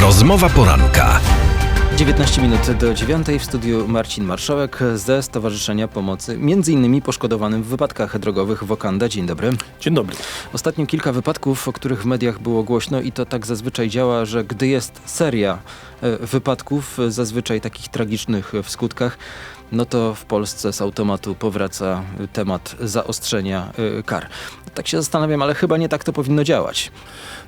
Rozmowa poranka. 19 minut do 9 w studiu Marcin Marszałek ze Stowarzyszenia Pomocy między innymi poszkodowanym w wypadkach drogowych Wokanda. Dzień dobry. Dzień dobry. Ostatnio kilka wypadków, o których w mediach było głośno i to tak zazwyczaj działa, że gdy jest seria e, wypadków, e, zazwyczaj takich tragicznych w skutkach, no to w Polsce z automatu powraca e, temat zaostrzenia e, kar. Tak się zastanawiam, ale chyba nie tak to powinno działać.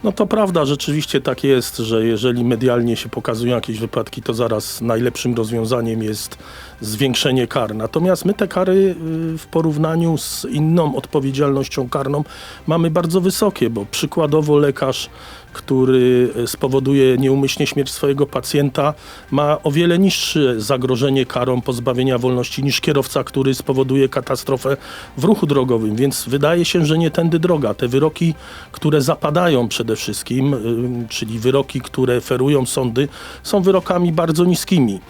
No to prawda, rzeczywiście tak jest, że jeżeli medialnie się pokazują jakieś wypadki, to zaraz najlepszym rozwiązaniem jest zwiększenie kar. Natomiast my te kary y, w porównaniu z inną odpowiedzialnością karną mamy bardzo wysokie, bo przykładowo lekarz, który y, spowoduje nieumyślnie śmierć swojego pacjenta, ma o wiele niższe zagrożenie karą pozbawienia wolności niż kierowca, który spowoduje katastrofę w ruchu drogowym. Więc wydaje się, że nie tędy droga. Te wyroki, które zapadają przede wszystkim, y, czyli wyroki, które ferują sądy, są wyrokami bardzo niskimi.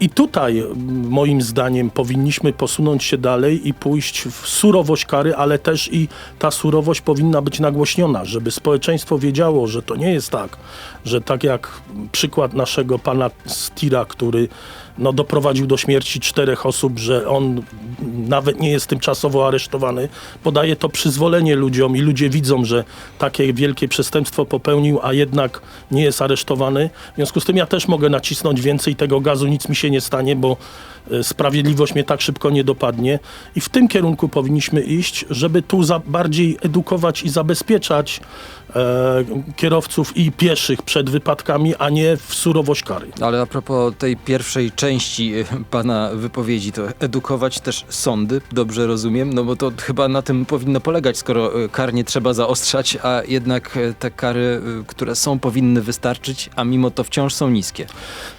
I, tutaj moim zdaniem powinniśmy posunąć się dalej i pójść w surowość kary, ale też i ta surowość powinna być nagłośniona, żeby społeczeństwo wiedziało, że to nie jest tak, że tak jak przykład naszego pana Stira, który no, doprowadził do śmierci czterech osób, że on nawet nie jest tymczasowo aresztowany. Podaje to przyzwolenie ludziom i ludzie widzą, że takie wielkie przestępstwo popełnił, a jednak nie jest aresztowany. W związku z tym ja też mogę nacisnąć więcej tego gazu, nic mi się nie stanie, bo e, sprawiedliwość mnie tak szybko nie dopadnie. I w tym kierunku powinniśmy iść, żeby tu bardziej edukować i zabezpieczać e, kierowców i pieszych przed wypadkami, a nie w surowość kary. Ale a propos tej pierwszej części y, pana wypowiedzi, to edukować też sądy, dobrze rozumiem? No bo to chyba na tym powinno polegać, skoro y, kar nie trzeba zaostrzać, a jednak y, te kary, które są, powinny wystarczyć, a mimo to wciąż są niskie.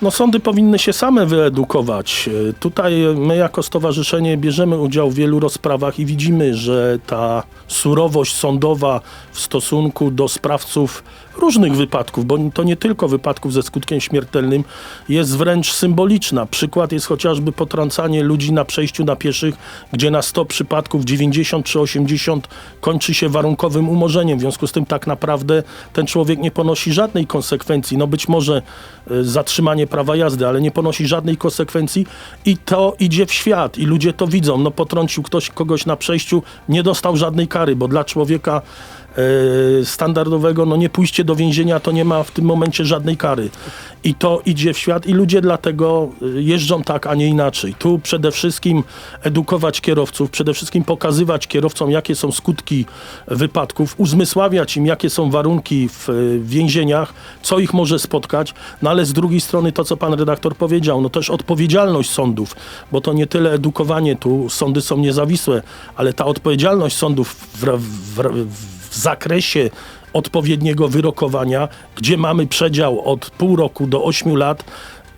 No sądy powinny się same wyedukować. Tutaj my jako stowarzyszenie bierzemy udział w wielu rozprawach i widzimy, że ta surowość sądowa w stosunku do sprawców ów różnych wypadków, bo to nie tylko wypadków ze skutkiem śmiertelnym, jest wręcz symboliczna. Przykład jest chociażby potrącanie ludzi na przejściu na pieszych, gdzie na 100 przypadków 90 czy 80 kończy się warunkowym umorzeniem. W związku z tym tak naprawdę ten człowiek nie ponosi żadnej konsekwencji. No być może e, zatrzymanie prawa jazdy, ale nie ponosi żadnej konsekwencji i to idzie w świat i ludzie to widzą. No potrącił ktoś kogoś na przejściu, nie dostał żadnej kary, bo dla człowieka e, standardowego, no nie pójście do więzienia to nie ma w tym momencie żadnej kary. I to idzie w świat i ludzie dlatego e, jeżdżą tak, a nie inaczej. Tu przede wszystkim edukować kierowców, przede wszystkim pokazywać kierowcom, jakie są skutki wypadków, uzmysławiać im, jakie są warunki w e, więzieniach, co ich może spotkać, no ale z drugiej strony to, co pan redaktor powiedział, no też odpowiedzialność sądów, bo to nie tyle edukowanie, tu sądy są niezawisłe, ale ta odpowiedzialność sądów w, w, w, w zakresie odpowiedniego wyrokowania, gdzie mamy przedział od pół roku do ośmiu lat,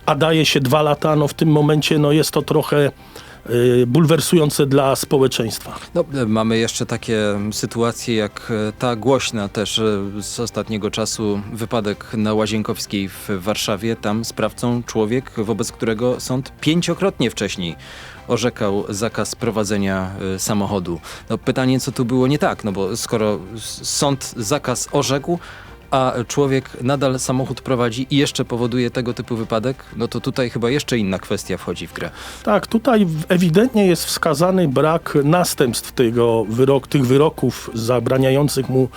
a daje się dwa lata, no w tym momencie no jest to trochę bulwersujące dla społeczeństwa. No, e, mamy jeszcze takie sytuacje jak e, ta głośna też e, z ostatniego czasu wypadek na Łazienkowskiej w Warszawie. Tam sprawcą człowiek, wobec którego sąd pięciokrotnie wcześniej orzekał zakaz prowadzenia samochodu. No, pytanie, co tu było nie tak, no bo skoro sąd zakaz orzekł, a człowiek nadal samochód prowadzi i jeszcze powoduje tego typu wypadek, no to tutaj chyba jeszcze inna kwestia wchodzi w grę. Tak, tutaj ewidentnie jest wskazany brak następstw tego wyrok, tych wyroków zabraniających mu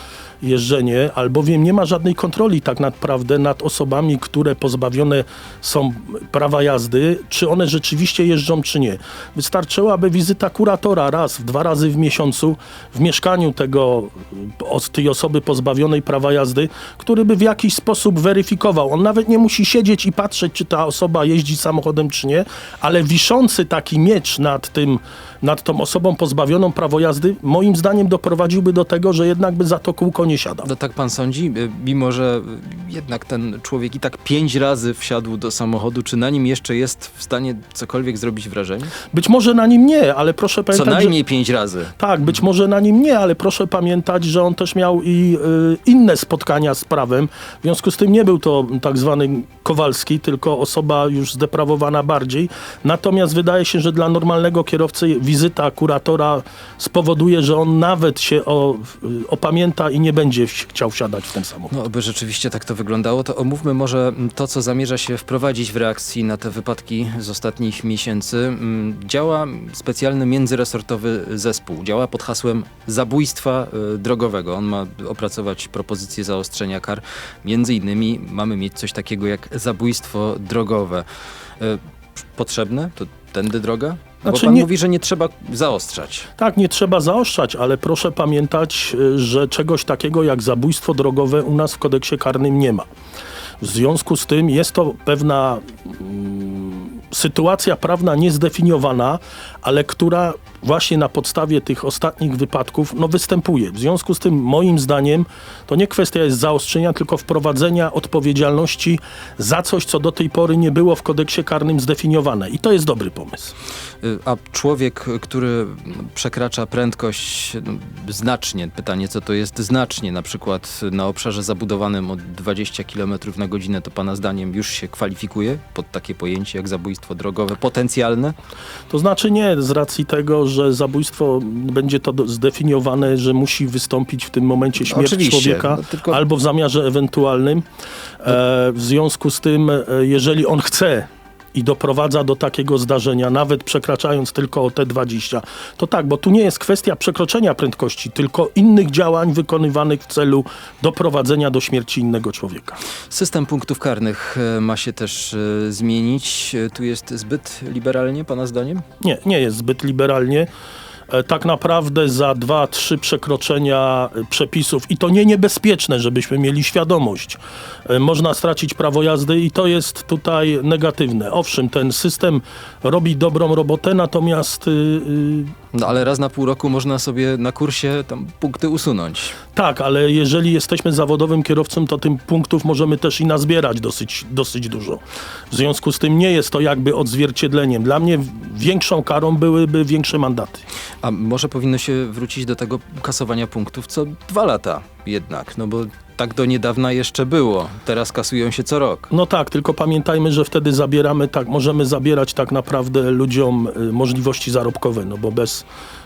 jeżdżenie, albowiem nie ma żadnej kontroli tak naprawdę nad osobami, które pozbawione są prawa jazdy, czy one rzeczywiście jeżdżą, czy nie. Wystarczyłaby wizyta kuratora raz, dwa razy w miesiącu w mieszkaniu tego, tej osoby pozbawionej prawa jazdy, który by w jakiś sposób weryfikował. On nawet nie musi siedzieć i patrzeć, czy ta osoba jeździ samochodem, czy nie, ale wiszący taki miecz nad tym, nad tą osobą pozbawioną prawa jazdy, moim zdaniem doprowadziłby do tego, że jednak by za to kółko nie siadał. No tak pan sądzi? Y, Mimo, że jednak ten człowiek i tak pięć razy wsiadł do samochodu, czy na nim jeszcze jest w stanie cokolwiek zrobić wrażenie? Być może na nim nie, ale proszę Co pamiętać, że... najmniej pięć razy. Tak, być może na nim nie, ale proszę pamiętać, że on też miał i y, inne spotkania z prawem. W związku z tym nie był to tak zwany Kowalski, tylko osoba już zdeprawowana bardziej. Natomiast wydaje się, że dla normalnego kierowcy wizyta kuratora spowoduje, że on nawet się o, opamięta i nie będzie chciał wsiadać w ten samochód. No, by rzeczywiście tak to wyglądało, to omówmy może to, co zamierza się wprowadzić w reakcji na te wypadki z ostatnich miesięcy. Mm, Działa specjalny międzyresortowy zespół. Działa pod hasłem zabójstwa y, drogowego. On ma opracować propozycje zaostrzenia kar. Między innymi mamy mieć coś takiego jak zabójstwo drogowe. Y, Potrzebne? To tędy droga? Bo Znaczy pan nie- mówi, że nie trzeba zaostrzać. Tak, nie trzeba zaostrzać, ale proszę pamiętać, y, że czegoś takiego jak zabójstwo drogowe u nas w kodeksie karnym nie ma. W związku z tym jest to pewna mm, sytuacja prawna niezdefiniowana, ale która właśnie na podstawie tych ostatnich wypadków no, występuje. W związku z tym moim zdaniem to nie kwestia jest zaostrzenia, tylko wprowadzenia odpowiedzialności za coś, co do tej pory nie było w kodeksie karnym zdefiniowane. I to jest dobry pomysł. Y, A człowiek, który przekracza prędkość no, znacznie, pytanie co to jest znacznie, na przykład na obszarze zabudowanym o 20 km na godzinę, to pana zdaniem już się kwalifikuje pod takie pojęcie jak zabójstwo drogowe potencjalne? To znaczy nie, z racji tego, że zabójstwo będzie to zdefiniowane, że musi wystąpić w tym momencie śmierć Oczywiście, człowieka no tylko- albo w zamiarze ewentualnym. E, w związku z tym, e, jeżeli on chce i doprowadza do takiego zdarzenia, nawet przekraczając tylko o te 20, to tak, bo tu nie jest kwestia przekroczenia prędkości, tylko innych działań wykonywanych w celu doprowadzenia do śmierci innego człowieka. System punktów karnych e, ma się też e, zmienić. E, Tu jest zbyt liberalnie, pana zdaniem? Nie, nie jest zbyt liberalnie. E, Tak naprawdę za dwa, trzy przekroczenia e, przepisów i to nie niebezpieczne, żebyśmy mieli świadomość. e, Można stracić prawo jazdy i to jest tutaj negatywne. Owszem, ten system robi dobrą robotę, natomiast y, y, No ale raz na pół roku można sobie na kursie tam punkty usunąć. tak, ale jeżeli jesteśmy zawodowym kierowcą, to tym punktów możemy też i nazbierać dosyć, dosyć dużo. W związku z tym nie jest to jakby odzwierciedleniem. Dla mnie większą karą byłyby większe mandaty. A może powinno się wrócić do tego kasowania punktów co dwa lata jednak, no bo tak do niedawna jeszcze było. Teraz kasują się co rok. No tak, tylko pamiętajmy, że wtedy zabieramy tak, możemy zabierać tak naprawdę ludziom y, możliwości zarobkowe, no bo bez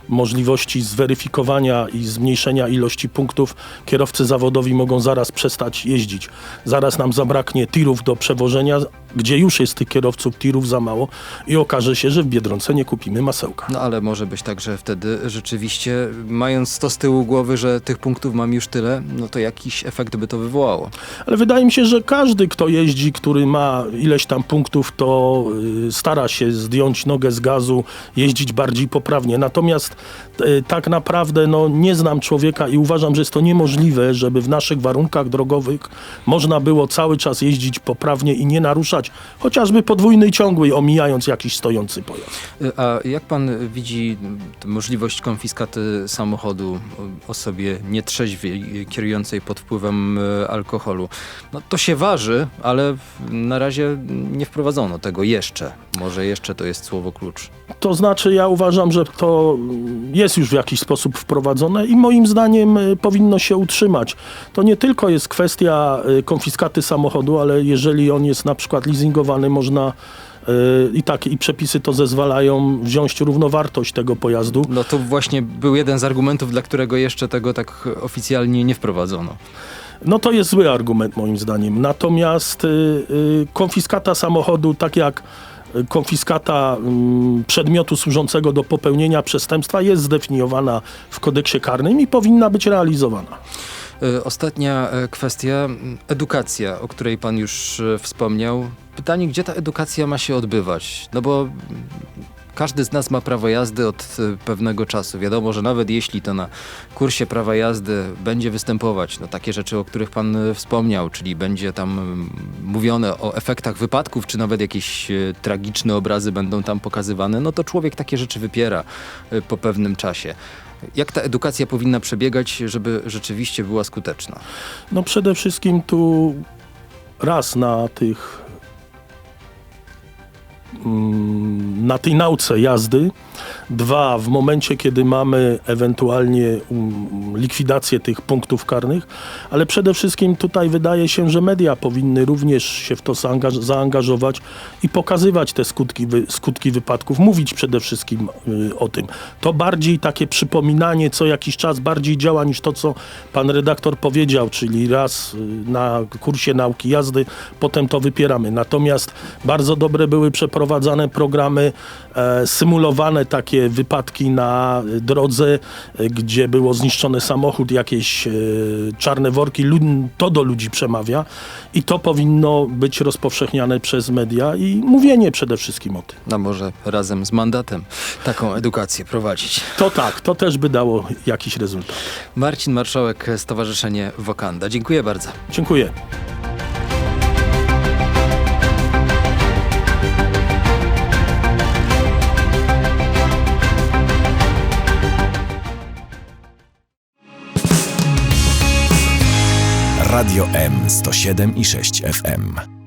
możliwości zweryfikowania i zmniejszenia ilości punktów kierowcy zawodowi mogą zaraz przestać jeździć. Zaraz nam zabraknie tirów do przewożenia, gdzie już jest tych kierowców tirów za mało i okaże się, że w Biedronce nie kupimy masełka. No ale może być tak, że wtedy rzeczywiście, mając to z tyłu głowy, że tych punktów mam już tyle, no to jakiś efekt by to wywołało. Ale wydaje mi się, że każdy, kto jeździ, który ma ileś tam punktów, to y, stara się zdjąć nogę z gazu, jeździć bardziej poprawnie. Natomiast y, tak naprawdę no, nie znam człowieka i uważam, że jest to niemożliwe, żeby w naszych warunkach drogowych można było cały czas jeździć poprawnie i nie naruszać chociażby podwójnej ciągłej, omijając jakiś stojący pojazd. Y, A jak pan widzi możliwość konfiskaty samochodu osobie nietrzeźwej, y, kierującej pod wpływem alkoholu? No to się waży, ale na razie nie wprowadzono tego jeszcze. Może jeszcze to jest słowo klucz. To znaczy, ja uważam, że to jest już w jakiś sposób wprowadzone i moim zdaniem y, powinno się utrzymać. To nie tylko jest kwestia y, konfiskaty samochodu, ale jeżeli on jest na przykład leasingowany, można y, i tak, i przepisy to zezwalają wziąć równowartość tego pojazdu. No to właśnie był jeden z argumentów, dla którego jeszcze tego tak oficjalnie nie wprowadzono. No to jest zły argument moim zdaniem. Natomiast konfiskata samochodu, tak jak konfiskata mm, przedmiotu służącego do popełnienia przestępstwa jest zdefiniowana w kodeksie karnym i powinna być realizowana. Y, Ostatnia e, kwestia, m, edukacja, o której pan już e, wspomniał. Pytanie, gdzie ta edukacja ma się odbywać? No bo mm, każdy z nas ma prawo jazdy od e, pewnego czasu. Wiadomo, że nawet jeśli to na kursie prawa jazdy będzie występować no, takie rzeczy, o których pan e, wspomniał, czyli będzie tam mówione o efektach wypadków, czy nawet jakieś e, tragiczne obrazy będą tam pokazywane, no to człowiek takie rzeczy wypiera po pewnym czasie. Jak ta edukacja powinna przebiegać, żeby rzeczywiście była skuteczna? No przede wszystkim tu raz na tych na tej nauce jazdy. Dwa, w momencie, kiedy mamy ewentualnie mm, likwidację tych punktów karnych, ale przede wszystkim tutaj wydaje się, że media powinny również się w to zaangaż- zaangażować i pokazywać te skutki, skutki wypadków, mówić przede wszystkim y, o tym. To bardziej takie przypominanie co jakiś czas bardziej działa niż to, co pan redaktor powiedział, czyli raz y, na kursie nauki jazdy, potem to wypieramy. Natomiast bardzo dobre były przeprowadzane programy e, symulowane takie wypadki na drodze, y, gdzie było zniszczony samochód, jakieś y, czarne worki, to do ludzi przemawia i to powinno być rozpowszechniane przez media i mówienie przede wszystkim o tym. A może razem z mandatem taką edukację prowadzić. To tak, to też by dało jakiś rezultat. Marcin Marszałek, Stowarzyszenie Wokanda. Dziękuję bardzo. Dziękuję. Radio M 107 i 6 FM.